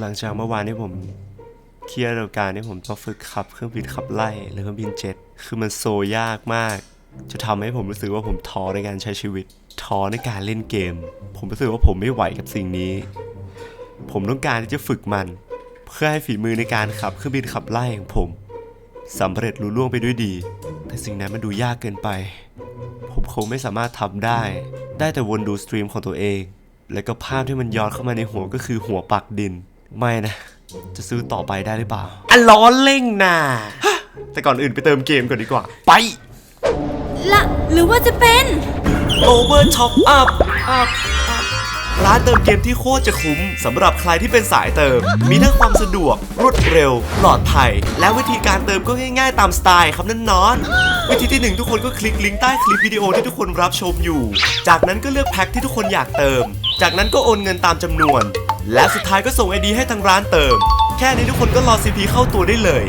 หลังจากเมื่อวานที่ผมเครียดกับการที่ผมต้องฝึกขับเครื่องบินขับไล่หรือเครื่องบินเจ็ตคือมันโซยากมาก จะทำให้ผมรู้สึกว่าผมท้อในการใช้ชีวิตท้อในการเล่นเกม ผมรู้สึกว่าผมไม่ไหวกับสิ่งนี้ ผมต้องการที่จะฝึกมัน เพื่อให้ฝีมือในการขับเครื่องบินขับไล่ของผมสำเร็จลุล่วงไปด้วยดี แต่สิ่งนั้นมันดูยากเกินไป ผมคงไม่สามารถทำได้ ได้แต่วนดูสตรีมของตัวเอง แล้วก็ภาพที่มันย้อนเข้ามาในหัวก็คือหัวปักดิน ไม่นะ จะซื้อต่อไปได้หรือเปล่าอะล้อเล่งนะฮะแต่ก่อนอื่นไปเติมเกมก่อนดีกว่า ไป ละหรือว่าจะเป็น Over Top Up Up Up ร้านเติมเกมที่โคตรจะคุ้มสำหรับใครที่เป็นสายเติม มีทั้งความสะดวก รวดเร็ว ปลอดภัย และวิธีการเติมก็ง่ายๆตามสไตล์ครับนั่นนอนวิธีที่หนึ่งทุกคนก็คลิกลิงก์ใต้คลิปวิดีโอที่ทุกคนรับชมอยู่ จากนั้นก็เลือกแพ็คที่ทุกคนอยากเติม จากนั้นก็โอนเงินตามจำนวน และสุดท้ายก็ส่งไอดีให้ทางร้านเติม แค่นี้ทุกคนก็รอ CP เข้าตัวได้เลย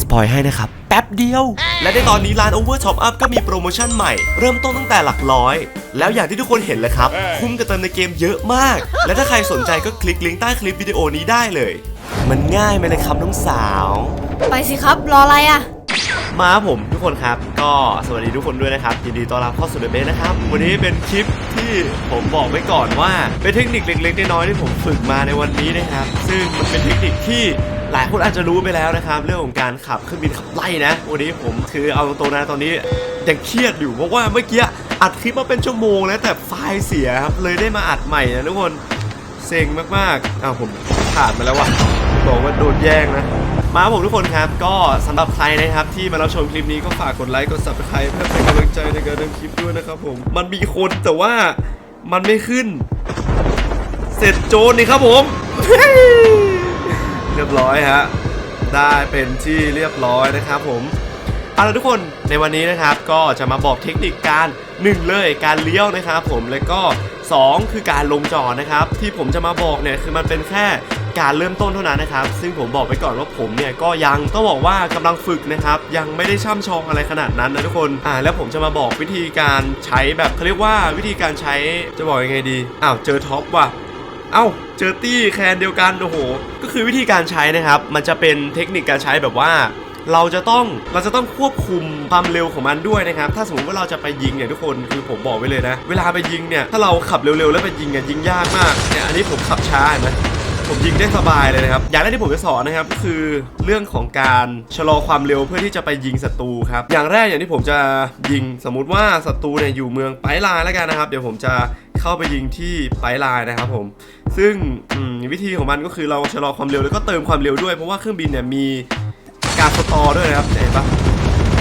สปอยให้นะครับ แป๊บเดียว และในตอนนี้ร้าน Over Top Up ก็มีโปรโมชั่นใหม่ เริ่มต้นตั้งแต่หลักร้อย แล้วอย่างที่ทุกคนเห็นเลยครับ คุ้มกับเติมในเกมเยอะมาก และถ้าใครสนใจก็คลิกลิงก์ใต้คลิปวิดีโอนี้ได้เลย มันง่ายไหมเลยครับน้องสาว ไปสิครับรออะไรอะ มาผมทุกคนครับ ก็สวัสดีทุกคนด้วยนะครับยินดีต้อนรับเข้าสู่เดอะเบสนะครับ วันนี้เป็นคลิปที่ผมบอกไว้ก่อนว่า เป็นเทคนิคเล็กๆน้อยๆที่ผมฝึกมาในวันนี้นะครับ ซึ่งมันเป็นเทคนิคที่หลายคนอาจจะรู้ไปแล้วนะครับ เรื่องของการขับเครื่องบินขับไล่นะ วันนี้ผมคือเอาตรงๆนะตอนนี้ยังเครียดอยู่เพราะว่าเมื่อกี้อัดคลิปมาเป็นชั่วโมงแล้วแต่ไฟล์เสียครับเลยได้มาอัดใหม่นะทุกคนเซ็งมากๆอ้าวผมผ่านมาแล้วว่ะบอกว่าโดนแย่งนะ มาผมทุกคนครับ ก็สำหรับใครนะครับ ที่มารับชมคลิปนี้ก็ฝากกดไลค์กด subscribe เพื่อเป็นกำลังใจในการทำคลิปด้วยนะครับผม มันมีคนแต่ว่ามันไม่ขึ้น เสร็จโจรนี่ครับผม เรียบร้อยฮะได้เป็นที่เรียบร้อยนะครับผมเอาละทุกคนในวันนี้นะครับก็จะมาบอกเทคนิคการ1เลยการเลี้ยวนะครับผมแล้วก็ 2 คือการลงจอดนะครับ ที่ผมจะมาบอกเนี่ยคือมันเป็นแค่การเริ่มต้นเท่านั้นนะครับ ซึ่งผมบอกไปก่อนว่าผมเนี่ยก็ยังต้องบอกว่ากำลังฝึกนะครับ ยังไม่ได้ช่ำชองอะไรขนาดนั้นนะทุกคนอ่าแล้วผมจะมาบอกวิธีการใช้แบบเขาเรียกว่าวิธีการใช้จะบอกยังไงดีอ้าวเจอท็อปว่ะเอ้าเจอตี้แคนเดียวกันโอ้โหก็คือวิธีการใช้นะครับ มันจะเป็นเทคนิคการใช้แบบว่า เราจะต้องเราจะต้องควบคุมความเร็วของมันด้วยนะครับ ถ้าสมมติว่าเราจะไปยิงเนี่ยทุกคนคือผมบอกไว้เลยนะ เวลาไปยิงเนี่ยถ้าเราขับเร็วๆแล้วไปยิงเนี่ยยิงยากมากเนี่ยอันนี้ผมขับช้าเห็นไหมผมยิงได้สบายเลยนะครับ อย่างแรกที่ผมจะสอนนะครับก็คือเรื่องของการชะลอความเร็วเพื่อที่จะไปยิงศัตรูครับ อย่างแรกอย่างที่ผมจะยิงสมมุติว่าศัตรูเนี่ยอยู่เมืองไปลายแล้วกันนะครับ เดี๋ยวผมจะเข้าไปยิงที่ไปลายนะครับผม ซึ่งวิธีของมันก็คือเราชะลอความเร็วแล้วก็เติมความเร็วด้วยเพราะว่าเครื่องบินเนี่ยมี การสตอด้วยนะครับเห็นปะ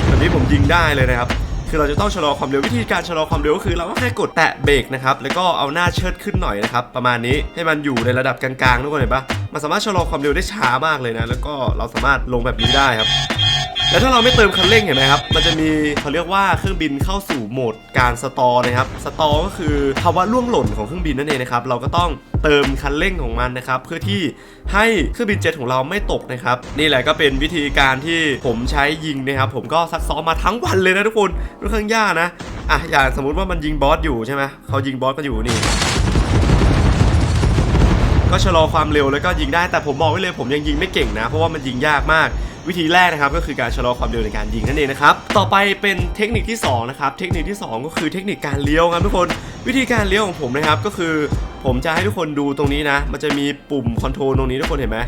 แบบนี้ผมยิงได้เลยนะครับคือเราจะต้องชะลอความเร็ววิธีการชะลอความเร็วก็คือเราก็แค่กดแตะเบรกนะครับแล้วก็เอาหน้าเชิดขึ้นหน่อยนะครับประมาณนี้ให้มันอยู่ในระดับกลางๆทุกคนเห็นปะมันสามารถชะลอความเร็วได้ช้ามากเลยนะ แล้วก็เราสามารถลงแบบนี้ได้ครับ แล้วถ้าเราไม่เติมคันเร่งเห็นไหมครับ มันจะมีเขาเรียกว่าเครื่องบินเข้าสู่โหมดการสตอร์นะครับ สตอร์ก็คือภาวะล่วงหล่นของเครื่องบินนั่นเองนะครับ เราก็ต้องเติมคันเร่งของมันนะครับ เพื่อที่ให้เครื่องบินเจ็ตของเราไม่ตกนะครับ นี่แหละก็เป็นวิธีการที่ผมใช้ยิงนะครับ ผมก็ซักซ้อมมาทั้งวันเลยนะทุกคนค่อนข้างยากนะ อะอย่างสมมุติว่ามันยิงบอสอยู่ใช่ไหมเขายิงบอสกันอยู่นี่ ก็ชะลอความเร็วแล้วก็ยิงได้แต่ผมบอกไว้เลยผมยังยิงไม่เก่งนะ เพราะว่ามันยิงยากมากวิธีแรกนะครับก็คือการชะลอความเร็วในการยิงนั่นเองนะครับต่อไปเป็นเทคนิคที่สองนะครับเทคนิคที่สองก็คือเทคนิคการเลี้ยวครับทุกคนวิธีการเลี้ยวของผมนะครับก็คือ ผมจะให้ทุกคนดูตรงนี้นะ มันจะมีปุ่มคอนโทรลตรงนี้ทุกคนเห็นไหม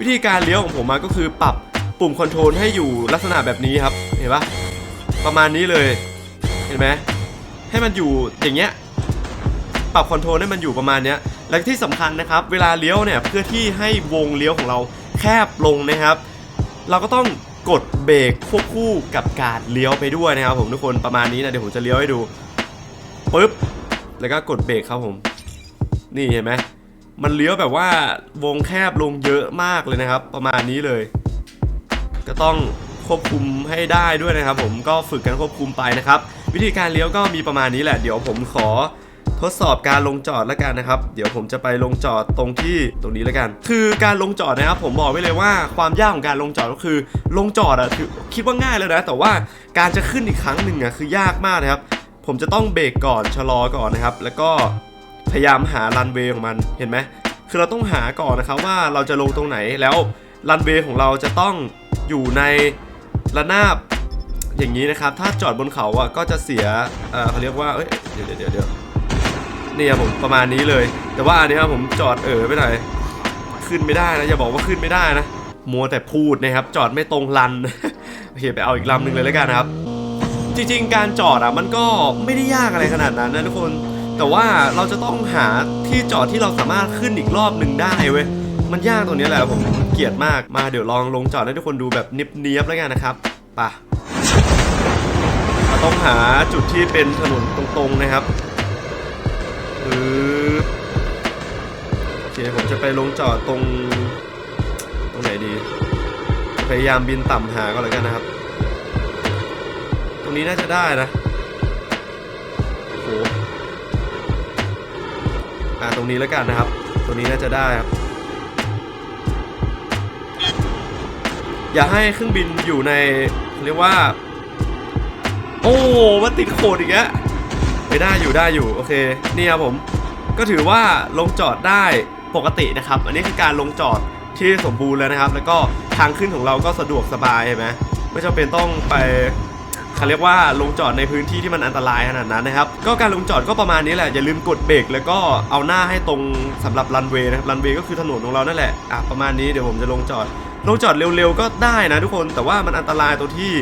วิธีการเลี้ยวของผมมาก็คือปรับปุ่มคอนโทรลให้อยู่ลักษณะแบบนี้ครับเห็นปะประมาณนี้เลยเห็นไหมให้มันอยู่อย่างเงี้ย ปรับคอนโทรลให้มันอยู่ประมาณนี้และที่สำคัญนะครับ เวลาเลี้ยวเนี่ยเพื่อที่ให้วงเลี้ยวของเราแคบลงนะครับ เราก็ต้องกดเบรกควบคู่กับการเลี้ยวไปด้วยนะครับ ผมทุกคนประมาณนี้นะเดี๋ยวผมจะเลี้ยวให้ดูปึ๊บแล้วก็กดเบรกครับผม นี่เห็นไหมมันเลี้ยวแบบว่าวงแคบลงเยอะมากเลยนะครับ ประมาณนี้เลย ก็ต้องควบคุมให้ได้ด้วยนะครับ ผมก็ฝึกกันควบคุมไปนะครับ วิธีการเลี้ยวก็มีประมาณนี้แหละ เดี๋ยวผมขอ ทดสอบการลงจอดแล้วกันนะครับ เดี๋ยวผมจะไปลงจอดตรงที่ตรงนี้แล้วกัน คือการลงจอดนะครับ ผมบอกไว้เลยว่าความยากของการลงจอดก็คือลงจอดอะคือคิดว่าง่ายแล้วนะ แต่ว่าการจะขึ้นอีกครั้งหนึ่งอะคือยากมากนะครับ ผมจะต้องเบรกก่อนชะลอก่อนนะครับ แล้วก็พยายามหารันเวย์ของมันเห็นไหมคือเราต้องหาก่อนนะครับว่าเราจะลงตรงไหนแล้วรันเวย์ของเราจะต้องอยู่ในระนาบอย่างนี้นะครับ ถ้าจอดบนเขาอะก็จะเสียเออเขาเรียกว่าเอ้ยเดี๋ยวเดี๋ยวเดี๋ยว เนี่ยผมประมาณนี้เลย แต่ว่าอันนี้ยผมจอดเอ๋อไปหน่อยขึ้นไม่ได้นะอย่าบอกว่าขึ้นไม่ได้นะมัวแต่พูดนะครับ จอดไม่ตรงรันโอเคไปเอาอีกลำหนึ่งเลยแล้วกันครับ จริงๆ การจอดอะมันก็ไม่ได้ยากอะไรขนาดนั้นนะทุกคน แต่ว่าเราจะต้องหาที่จอดที่เราสามารถขึ้นอีกรอบหนึ่งได้เว้ยมันยากตรงนี้แหละผมเกลียดมากมาเดี๋ยวลองลงจอดให้ทุกคนดูแบบเนียบๆแล้วกันนะครับปะต้องหาจุดที่เป็นถนนตรงๆนะครับ โอเค ผมจะไปลงจอดตรง ตรงไหนดี พยายามบินต่ำหาก็แล้วกันนะครับ ตรงนี้น่าจะได้นะโอ้โหอ่าตรงนี้แล้วกันนะครับ ตรงนี้น่าจะได้ครับ อย่าให้เครื่องบินอยู่ในเรียกว่า โอ้มันติดโคดอีกแล้ว ไม่ได้อยู่ได้อยู่โอเคนี่ครับผมก็ถือว่าลงจอดได้ปกตินะครับ อันนี้คือการลงจอดที่สมบูรณ์แล้วนะครับ แล้วก็ทางขึ้นของเราก็สะดวกสบายเห็นไหมไม่จำเป็นต้องไปเขาเรียกว่าลงจอดในพื้นที่ที่มันอันตรายขนาดนั้นนะครับ ก็การลงจอดก็ประมาณนี้แหละ อย่าลืมกดเบรกแล้วก็เอาหน้าให้ตรงสำหรับรันเวย์นะครับ รันเวย์ก็คือถนนของเรานั่นแหละ อะประมาณนี้เดี๋ยวผมจะลงจอด ลงจอดเร็วๆก็ได้นะทุกคน แต่ว่ามันอันตรายตรงที่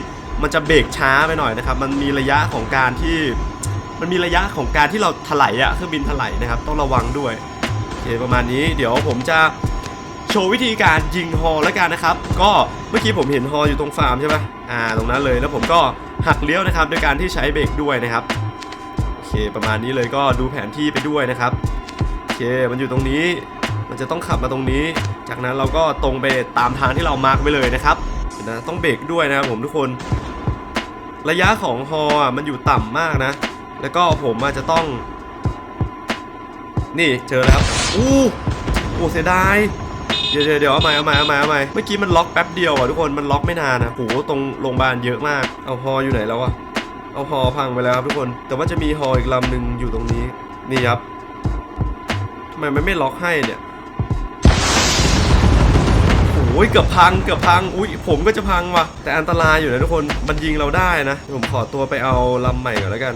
มันจะเบรกช้าไปหน่อยนะครับ มันมีระยะของการที่ มันมีระยะของการที่เราถลายอะเครื่องบินถลายนะครับ ต้องระวังด้วยโอเคประมาณนี้เดี๋ยวผมจะโชว์วิธีการยิงฮอแล้วกันนะครับ ก็เมื่อกี้ผมเห็นฮออยู่ตรงฟาร์มใช่ปะอ่าตรงนั้นเลยแล้วผมก็หักเลี้ยวนะครับโดยการที่ใช้เบรกด้วยนะครับโอเคประมาณนี้เลยก็ดูแผนที่ไปด้วยนะครับโอเคมันอยู่ตรงนี้มันจะต้องขับมาตรงนี้ จากนั้นเราก็ตรงไปตามทางที่เรามาร์กไว้เลยนะครับนะต้องเบรกด้วยนะครับผมทุกคน ระยะของฮออะมันอยู่ต่ำมากนะ แล้วก็ผมอาจจะต้อง นี่เจอแล้วครับอู้โอ้เสียดายเดี๋ยวเดี๋ยวเดี๋ยวเอาใหม่เอาใหม่เอาใหม่เอาใหม่เมื่อกี้มันล็อกแป๊บเดียวอะทุกคนมันล็อกไม่นานนะโหตรงโรงพยาบาลเยอะมาก เอาฮออยู่ไหนแล้ววะเอาฮอพังไปแล้วครับทุกคน แต่ว่าจะมีฮออีกลำหนึ่งอยู่ตรงนี้นี่ครับทำไมมันไม่ล็อกให้เนี่ยโอ้ยเกือบพังเกือบพังอุ้ยผมก็จะพังว่ะแต่อันตรายอยู่นะทุกคนมันยิงเราได้นะผมขอตัวไปเอาลำใหม่ก่อนแล้วกัน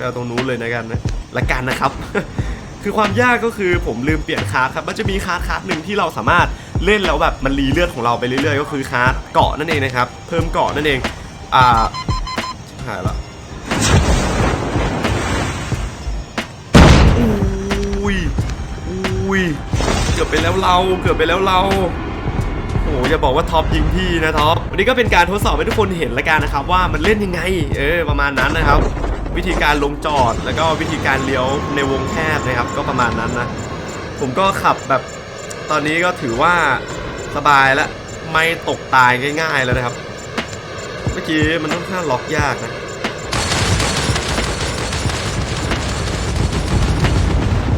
ไปเอาตรงนู้นเลยนะกันนะละกันนะครับ คือความยากก็คือผมลืมเปลี่ยนคาร์ดครับ มันจะมีคาร์ดคาร์ดหนึ่งที่เราสามารถเล่นแล้วแบบมันรีเลือดของเราไปเรื่อยๆ ก็คือคาร์ดเกาะนั่นเองนะครับ เพิ่มเกาะนั่นเอง อ่าหายละอุ้ยอุ้ยเกือบไปแล้วเรา เกือบไปแล้วเราโอ้โหอย่าบอกว่าท็อปยิงพี่นะท็อป วันนี้ก็เป็นการทดสอบให้ทุกคนเห็นล้วกันนะครับ ว่ามันเล่นยังไง เออ ประมาณนั้นนะครับ วิธีการลงจอด แล้วก็วิธีการเลี้ยวในวงแคบนะครับ ก็ประมาณนั้นนะ ผมก็ขับแบบตอนนี้ก็ถือว่าสบายแล้วไม่ตกตายง่ายๆแล้วนะครับ เมื่อกี้มันค่อนข้างล็อกยากนะ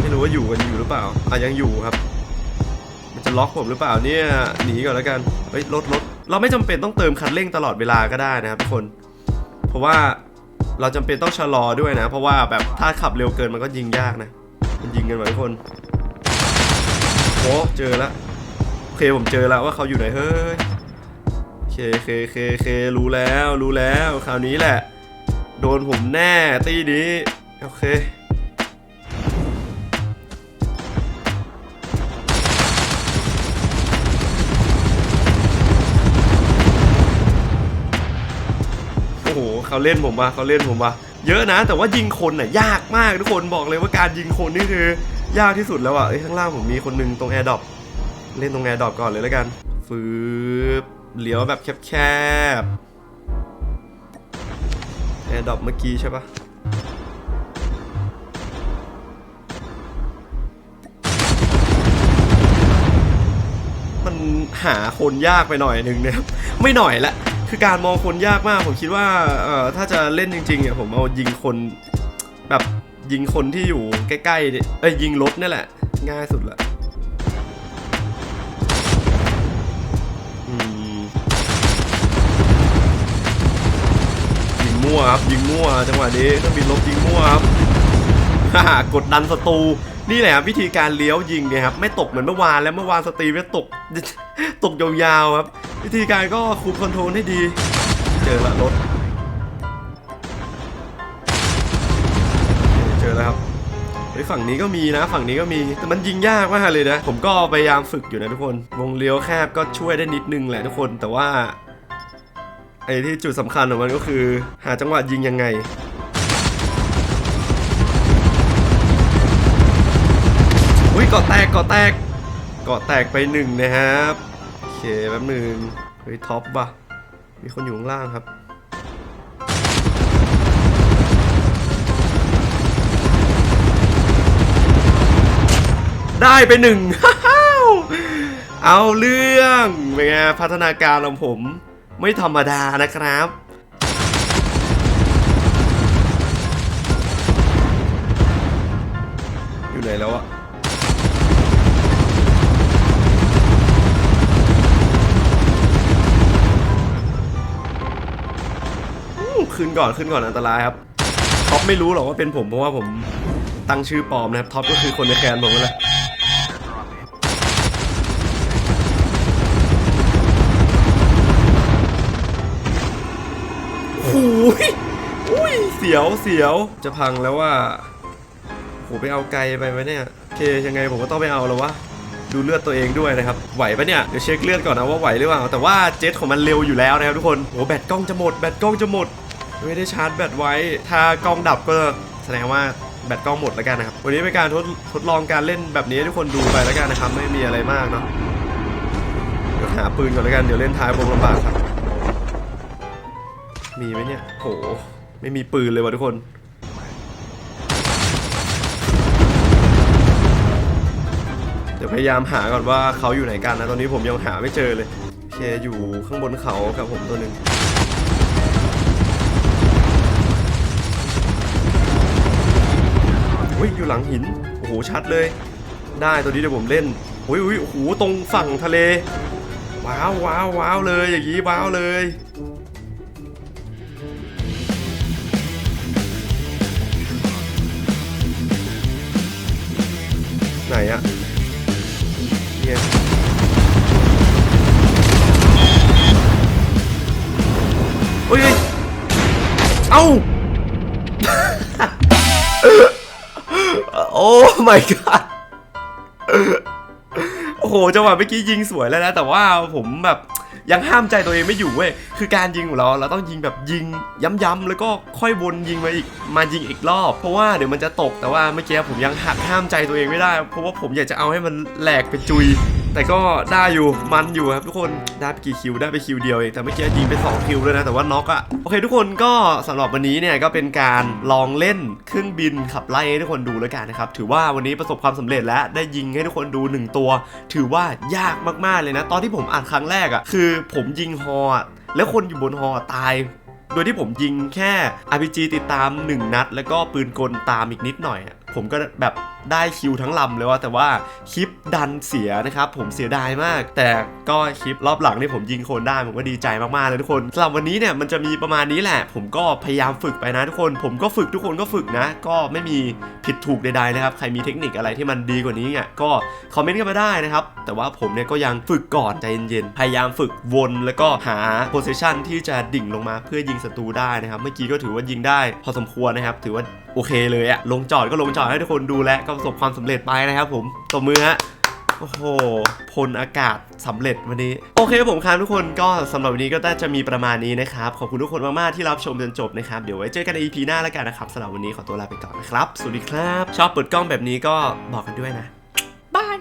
ไม่รู้ว่าอยู่กันอยู่หรือเปล่าอะยังอยู่ครับ มันจะล็อกผมหรือเปล่าเนี่ยหนีก่อนแล้วกันเฮ้ยรถรถเราไม่จำเป็นต้องเติมคันเร่งตลอดเวลาก็ได้นะครับทุกคน เพราะว่า เราจำเป็นต้องชะลอด้วยนะ เพราะว่าแบบถ้าขับเร็วเกินมันก็ยิงยากนะ มันยิงกันหมดทุกคนโอ้เจอแล้วโอเคผมเจอแล้วว่าเขาอยู่ไหนเฮ้ยโอเคโอเคโอเคเครู้แล้วรู้แล้วคราวนี้แหละ โดนผมแน่ตีนี้โอเค เขาเล่นผมว่ะเขาเล่นผมว่ะเยอะนะ แต่ว่ายิงคนน่ะยากมากทุกคนบอกเลยว่าการยิงคนนี่คือยากที่สุดแล้วอะเอ้ยข้างล่างผมมีคนนึงตรงแอร์ดรอปเล่นตรงแอร์ดรอปก่อนเลยแล้วกันฟืบเลี้ยวแบบแคบๆแอร์ดรอปเมื่อกี้ใช่ปะมันหาคนยากไปหน่อยหนึ่งเนี่ยไม่หน่อยละ คือการมองคนยากมาก ผมคิดว่าเอ่อถ้าจะเล่นจริงๆเนี่ยผมเอายิงคนแบบยิงคนที่อยู่ใกล้ๆเนี่ยเอ้ยยิงรถนี่แหละ ง่ายสุดละยิงมั่วครับยิงมั่วจังหวะนี้ต้องบินลบยิงมั่วครับฮ่ากดดันศัตรู นี่แหละครับวิธีการเลี้ยวยิงเนี่ยครับไม่ตกเหมือนเมื่อวานแล้วเมื่อวานสตรีมเนี่ยตกตกยาวๆครับ วิธีการก็คุมคอนโทรลให้ดี เจอละรถเจอแล้วครับเฮ้ฝั่งนี้ก็มีนะ ฝั่งนี้ก็มีแต่มันยิงยากมากเลยนะ ผมก็พยายามฝึกอยู่นะทุกคน วงเลี้ยวแคบก็ช่วยได้นิดนึงแหละทุกคนแต่ว่าไอ้ที่จุดสำคัญของมันก็คือ หาจังหวะยิงยังไง อุ้ยเกาะแตกเกาะแตกเกาะแตกไปหนึ่งนะครับโอเคแป๊บหนึ่งเฮ้ยท็อปปะมีคนอยู่ข้างล่างครับได้ไปหนึ่ง เอาเรื่องเป็นไงพัฒนาการของผมไม่ธรรมดานะครับ อยู่ไหนแล้วอะ ขึ้นก่อนขึ้นก่อนอันตรายครับท็อปไม่รู้หรอกว่าเป็นผมเพราะว่าผมตั้งชื่อปลอมนะครับท็อปก็คือคนในแคนผมนั่นแหละโอ้ยอุ้ยเสียวเสียวจะพังแล้วว่าโหไปเอาไกลไปไหมเนี่ยโอเคยังไงผมก็ต้องไปเอาแล้ววะดูเลือดตัวเองด้วยนะครับ ไหวปะเนี่ย เดี๋ยวเช็คเลือดก่อนนะว่าไหวหรือเปล่า แต่ว่าเจ็ตของมันเร็วอยู่แล้วนะครับทุกคน โหแบตกล้องจะหมด แบตกล้องจะหมด ไม่ได้ชาร์จแบตไว้ ถ้ากล้องดับก็แสดงว่าแบตกล้องหมดแล้วกันนะครับ วันนี้เป็นการทดทดลองการเล่นแบบนี้ให้ทุกคนดูไปแล้วกันนะครับ ไม่มีอะไรมากเนาะ เดี๋ยวหาปืนก่อนแล้วกัน เดี๋ยวเล่นท้ายวงลำบากครับ มีไหมเนี่ย โห ไม่มีปืนเลยวะทุกคนเดี๋ยวพยายามหาก่อนว่าเขาอยู่ไหนกันนะ ตอนนี้ผมยังหาไม่เจอเลย เคอยู่ข้างบนเขากับผมตัวหนึ่ง อุ้ยอยู่หลังหิน โอ้โหชัดเลย ได้ตัวนี้เดี๋ยวผมเล่นอุ้ยอุ้ยโอ้โหตรงฝั่งทะเล ว้าวว้าวว้าวเลยอย่างนี้ว้าวเลยไหนอะเนี่ยเฮ้ยเฮ้ยเอ้า โอ้ my god โอ้โหจังหวะเมื่อกี้ยิงสวยแล้วนะ แต่ว่าผมแบบยังห้ามใจตัวเองไม่อยู่เว้ย คือการยิงของเราเราต้องยิงแบบยิงย้ำๆแล้วก็ค่อยวนยิงมาอีกมายิงอีกรอบ เพราะว่าเดี๋ยวมันจะตกแต่ว่าเมื่อกี้ผมยังหักห้ามใจตัวเองไม่ได้ เพราะว่าผมอยากจะเอาให้มันแหลกเป็นจุย แต่ก็ได้อยู่มันอยู่ครับทุกคนได้ไปกี่คิวได้ไปคิวเดียวเองแต่เมื่อกี้ยิงไปสองคิวด้วยนะแต่ว่าน็อกอะโอเค ทุกคนก็สำหรับวันนี้เนี่ยก็เป็นการลองเล่นเครื่องบินขับไล่ให้ทุกคนดูแล้วกันนะครับถือว่าวันนี้ประสบความสำเร็จแล้วได้ยิงให้ทุกคนดูหนึ่งตัว ถือว่ายากมากๆเลยนะ ตอนที่ผมอ่านครั้งแรกอะคือผมยิงฮอแล้วคนอยู่บนฮอตายโดยที่ผมยิงแค่ RPG ติดตาม 1 นัด แล้วก็ปืนกลตามอีกนิดหน่อย ผมก็แบบ ได้คิวทั้งลำเลยว่าแต่ว่าคลิปดันเสียนะครับ ผมเสียดายมาก แต่ก็คลิปรอบหลังที่ผมยิงโคนได้ผมก็ดีใจมากๆเลยทุกคนสำหรับวันนี้เนี่ยมันจะมีประมาณนี้แหละ ผมก็พยายามฝึกไปนะทุกคน ผมก็ฝึกทุกคนก็ฝึกนะ ก็ไม่มีผิดถูกใดๆนะครับ ใครมีเทคนิคอะไรที่มันดีกว่านี้เนี่ยก็คอมเมนต์กันมาได้นะครับแต่ว่าผมเนี่ยก็ยังฝึกก่อนใจเย็นๆพยายามฝึกวนแล้วก็หาโพสิชันที่จะดิ่งลงมาเพื่อยิงศัตรูได้นะครับเมื่อกี้ก็ถือว่ายิงได้ พอสมควรนะครับ ถือว่าโอเคเลยอะลงจอดก็ลงจอดให้ทุกคนดูแลก็ประสบความสำเร็จไปนะครับผมตบมือฮะโอ้โหพลอากาศสำเร็จวันนี้ โอเคผมครับทุกคนก็สำหรับวันนี้ก็น่าจะมีประมาณนี้นะครับ ขอบคุณทุกคนมาก ๆ ที่รับชมจนจบนะครับ เดี๋ยวไว้เจอกันใน EP หน้าแล้วกันนะครับสำหรับวันนี้ขอตัวลาไปก่อนนะครับ สวัสดีครับ ชอบเปิดกล้องแบบนี้ก็บอกกันด้วยนะบาย